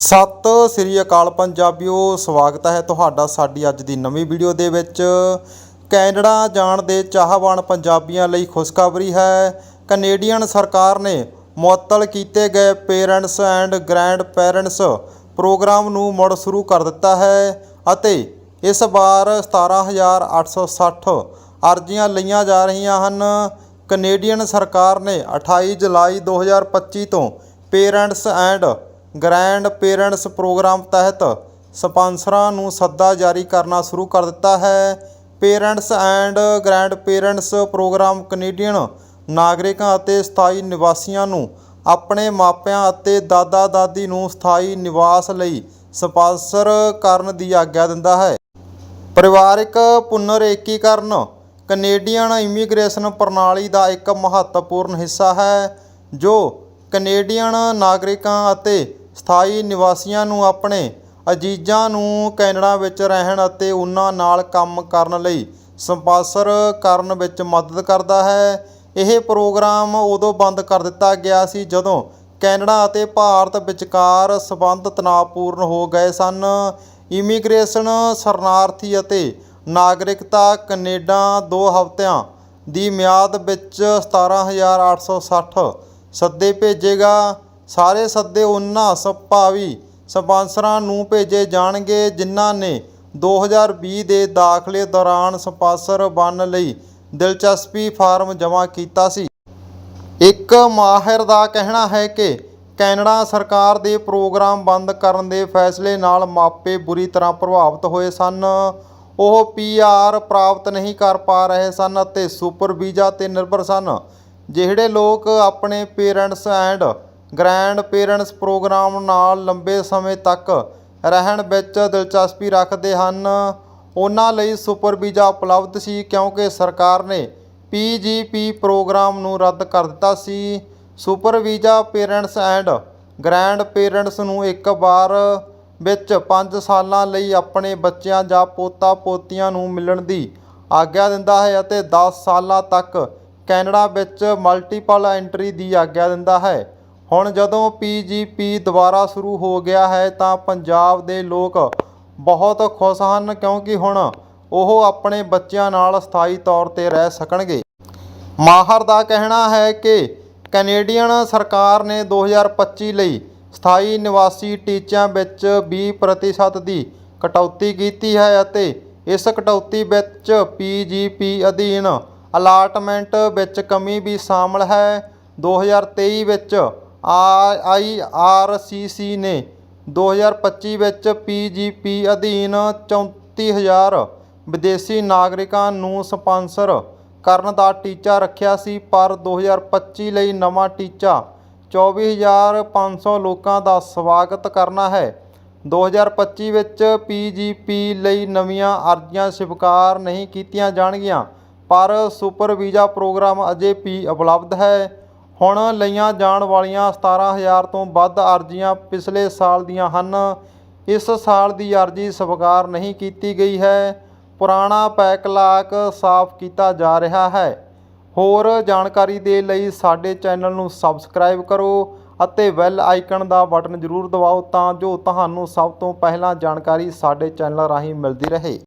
ਸਤਿ ਸ੍ਰੀ ਅਕਾਲ ਪੰਜਾਬੀਓ, ਸਵਾਗਤ ਹੈ ਤੁਹਾਡਾ ਸਾਡੀ ਅੱਜ ਦੀ ਨਵੀਂ ਵੀਡੀਓ ਦੇ ਵਿੱਚ। ਕੈਨੇਡਾ ਜਾਣ ਦੇ ਚਾਹਵਾਨ ਪੰਜਾਬੀਆਂ ਲਈ ਖੁਸ਼ਖਬਰੀ ਹੈ। ਕੈਨੇਡੀਅਨ ਸਰਕਾਰ ਨੇ ਮੁਅੱਤਲ ਕੀਤੇ ਗਏ parents and grandparents programme ਨੂੰ ਮੁੜ ਸ਼ੁਰੂ ਕਰ ਦਿੱਤਾ ਹੈ ਅਤੇ ਇਸ ਵਾਰ 17860 ਅਰਜ਼ੀਆਂ ਲਈਆਂ ਜਾ ਰਹੀਆਂ ਹਨ। ਕੈਨੇਡੀਅਨ ਸਰਕਾਰ ਨੇ 28 ਜੁਲਾਈ 2025 ਤੋਂ parents and grandparents programme ਤਹਿਤ ਸਪਾਂਸਰਾਂ ਨੂੰ ਸੱਦਾ ਜਾਰੀ ਕਰਨਾ ਸ਼ੁਰੂ ਕਰ ਦਿੱਤਾ ਹੈ। Parents and grandparents programme Canadian ਨਾਗਰਿਕਾਂ ਅਤੇ ਸਥਾਈ ਨਿਵਾਸੀਆਂ ਨੂੰ ਆਪਣੇ ਮਾਪਿਆਂ ਅਤੇ ਦਾਦਾ ਦਾਦੀ ਨੂੰ ਸਥਾਈ ਨਿਵਾਸ ਲਈ ਸਪਾਂਸਰ ਕਰਨ ਦੀ ਆਗਿਆ ਦਿੰਦਾ ਹੈ। ਪਰਿਵਾਰਿਕ ਪੁਨਰ ਏਕੀਕਰਨ ਕੈਨੇਡੀਅਨ ਇਮੀਗ੍ਰੇਸ਼ਨ ਪ੍ਰਣਾਲੀ ਦਾ ਇੱਕ ਮਹੱਤਵਪੂਰਨ ਹਿੱਸਾ ਹੈ, ਜੋ ਕੈਨੇਡੀਅਨ ਨਾਗਰਿਕਾਂ ਅਤੇ ਸਥਾਈ ਨਿਵਾਸੀਆਂ ਨੂੰ ਆਪਣੇ ਅਜ਼ੀਜ਼ਾਂ ਨੂੰ ਕੈਨੇਡਾ ਵਿੱਚ ਰਹਿਣ ਅਤੇ ਉਹਨਾਂ ਨਾਲ ਕੰਮ ਕਰਨ ਲਈ ਸਪਾਂਸਰ ਕਰਨ ਵਿੱਚ ਮਦਦ ਕਰਦਾ ਹੈ। ਇਹ ਪ੍ਰੋਗਰਾਮ ਉਦੋਂ ਬੰਦ ਕਰ ਦਿੱਤਾ ਗਿਆ ਸੀ ਜਦੋਂ ਕੈਨੇਡਾ ਅਤੇ ਭਾਰਤ ਵਿਚਕਾਰ ਸਬੰਧ ਤਣਾਅਪੂਰਨ ਹੋ ਗਏ ਸਨ। ਇਮੀਗ੍ਰੇਸ਼ਨ ਸ਼ਰਨਾਰਥੀ ਅਤੇ ਨਾਗਰਿਕਤਾ ਕੈਨੇਡਾ 2 ਹਫ਼ਤਿਆਂ ਦੀ ਮਿਆਦ ਵਿੱਚ 17860 ਸੱਦੇ ਭੇਜੇਗਾ। ਸਾਰੇ ਸੱਦੇ ਉਹਨਾਂ ਸੰਭਾਵੀ ਸਪਾਂਸਰਾਂ ਨੂੰ ਭੇਜੇ ਜਾਣਗੇ, ਜਿਨ੍ਹਾਂ ਨੇ 2020 ਦੇ ਦਾਖਲੇ ਦੌਰਾਨ ਸਪਾਂਸਰ ਬਣਨ ਲਈ ਦਿਲਚਸਪੀ ਫਾਰਮ ਜਮ੍ਹਾਂ ਕੀਤਾ ਸੀ। ਇੱਕ ਮਾਹਿਰ ਦਾ ਕਹਿਣਾ ਹੈ ਕਿ ਕੈਨੇਡਾ ਸਰਕਾਰ ਦੇ ਪ੍ਰੋਗਰਾਮ ਬੰਦ ਕਰਨ ਦੇ ਫੈਸਲੇ ਨਾਲ ਮਾਪੇ ਬੁਰੀ ਤਰ੍ਹਾਂ ਪ੍ਰਭਾਵਿਤ ਹੋਏ ਸਨ। ਉਹ ਪੀਆਰ ਪ੍ਰਾਪਤ ਨਹੀਂ ਕਰ ਪਾ ਰਹੇ ਸਨ ਅਤੇ ਸੁਪਰ ਵੀਜ਼ਾ ਤੇ ਨਿਰਭਰ ਸਨ, ਜਿਹੜੇ ਲੋਕ ਆਪਣੇ parents and grandparents programme ਨਾਲ ਲੰਬੇ ਸਮੇਂ ਤੱਕ ਰਹਿਣ ਵਿੱਚ ਦਿਲਚਸਪੀ ਰੱਖਦੇ ਹਨ। ਉਹਨਾਂ ਲਈ ਸੁਪਰ ਵੀਜ਼ਾ ਉਪਲਬਧ ਸੀ ਕਿਉਂਕਿ ਸਰਕਾਰ ਨੇ ਪੀਜੀਪੀ ਪ੍ਰੋਗਰਾਮ ਨੂੰ ਰੱਦ ਕਰ ਦਿੱਤਾ ਸੀ। Super visa parents and grandparents ਨੂੰ ਇੱਕ ਵਾਰ ਵਿੱਚ 5 ਸਾਲਾਂ ਲਈ ਆਪਣੇ ਬੱਚਿਆਂ ਜਾਂ ਪੋਤਾ ਪੋਤੀਆਂ ਨੂੰ ਮਿਲਣ ਦੀ ਆਗਿਆ ਦਿੰਦਾ ਹੈ ਅਤੇ 10 ਸਾਲਾਂ ਤੱਕ ਕੈਨੇਡਾ ਵਿੱਚ ਮਲਟੀਪਲ ਐਂਟਰੀ ਦੀ ਆਗਿਆ ਦਿੰਦਾ ਹੈ। ਹੁਣ ਜਦੋਂ ਪੀਜੀਪੀ ਦੁਬਾਰਾ ਸ਼ੁਰੂ ਹੋ ਗਿਆ ਹੈ ਤਾਂ ਪੰਜਾਬ ਦੇ ਲੋਕ ਬਹੁਤ ਖੁਸ਼ ਹਨ ਕਿਉਂਕਿ ਹੁਣ ਉਹ ਆਪਣੇ ਬੱਚਿਆਂ ਨਾਲ ਸਥਾਈ ਤੌਰ ਤੇ ਰਹਿ ਸਕਣਗੇ। ਮਾਹਰ ਦਾ ਕਹਿਣਾ ਹੈ ਕਿ ਕੈਨੇਡੀਅਨ ਸਰਕਾਰ ਨੇ 2025 ਲਈ ਸਥਾਈ ਨਿਵਾਸੀ ਟੀਚਿਆਂ ਵਿੱਚ 20% ਦੀ ਕਟੌਤੀ ਕੀਤੀ ਹੈ ਅਤੇ ਇਸ ਕਟੌਤੀ ਵਿੱਚ ਪੀਜੀਪੀ ਅਧੀਨ ਅਲਾਟਮੈਂਟ ਵਿੱਚ ਕਮੀ ਵੀ ਸ਼ਾਮਲ ਹੈ। 2023 ਵਿੱਚ ਆਈ ਆਰ ਸੀ ਨੇ 2025 ਵਿੱਚ ਪੀ ਜੀ ਪੀ ਅਧੀਨ 34000 ਵਿਦੇਸ਼ੀ ਨਾਗਰਿਕਾਂ ਨੂੰ ਸਪਾਂਸਰ ਕਰਨ ਦਾ ਟੀਚਾ ਰੱਖਿਆ ਸੀ, ਪਰ 2025 ਲਈ ਨਵਾਂ ਟੀਚਾ 24500 ਲੋਕਾਂ ਦਾ ਸਵਾਗਤ ਕਰਨਾ ਹੈ। 2025 ਵਿੱਚ ਪੀਜੀਪੀ ਲਈ ਨਵੀਆਂ ਅਰਜ਼ੀਆਂ ਸਵੀਕਾਰ ਨਹੀਂ ਕੀਤੀਆਂ ਜਾਣਗੀਆਂ, ਪਰ ਸੁਪਰ ਵੀਜ਼ਾ ਪ੍ਰੋਗਰਾਮ ਅਜੇ ਵੀ ਉਪਲਬਧ ਹੈ। ਹੁਣ ਲਈਆਂ ਜਾਣ ਵਾਲੀਆਂ 17000 ਤੋਂ ਵੱਧ ਅਰਜ਼ੀਆਂ ਪਿਛਲੇ ਸਾਲ ਦੀਆਂ ਹਨ। ਇਸ ਸਾਲ ਦੀ ਅਰਜ਼ੀ ਸਵੀਕਾਰ ਨਹੀਂ ਕੀਤੀ ਗਈ ਹੈ। ਪੁਰਾਣਾ ਪੈਕਲਾਕ ਸਾਫ਼ ਕੀਤਾ ਜਾ ਰਿਹਾ ਹੈ। ਹੋਰ ਜਾਣਕਾਰੀ ਦੇ ਲਈ ਸਾਡੇ ਚੈਨਲ ਨੂੰ ਸਬਸਕ੍ਰਾਈਬ ਕਰੋ ਅਤੇ ਬੈਲ ਆਈਕਨ ਦਾ ਬਟਨ ਜ਼ਰੂਰ ਦਬਾਓ ਤਾਂ ਜੋ ਤੁਹਾਨੂੰ ਸਭ ਤੋਂ ਪਹਿਲਾਂ ਜਾਣਕਾਰੀ ਸਾਡੇ ਚੈਨਲ ਰਾਹੀਂ ਮਿਲਦੀ ਰਹੇ।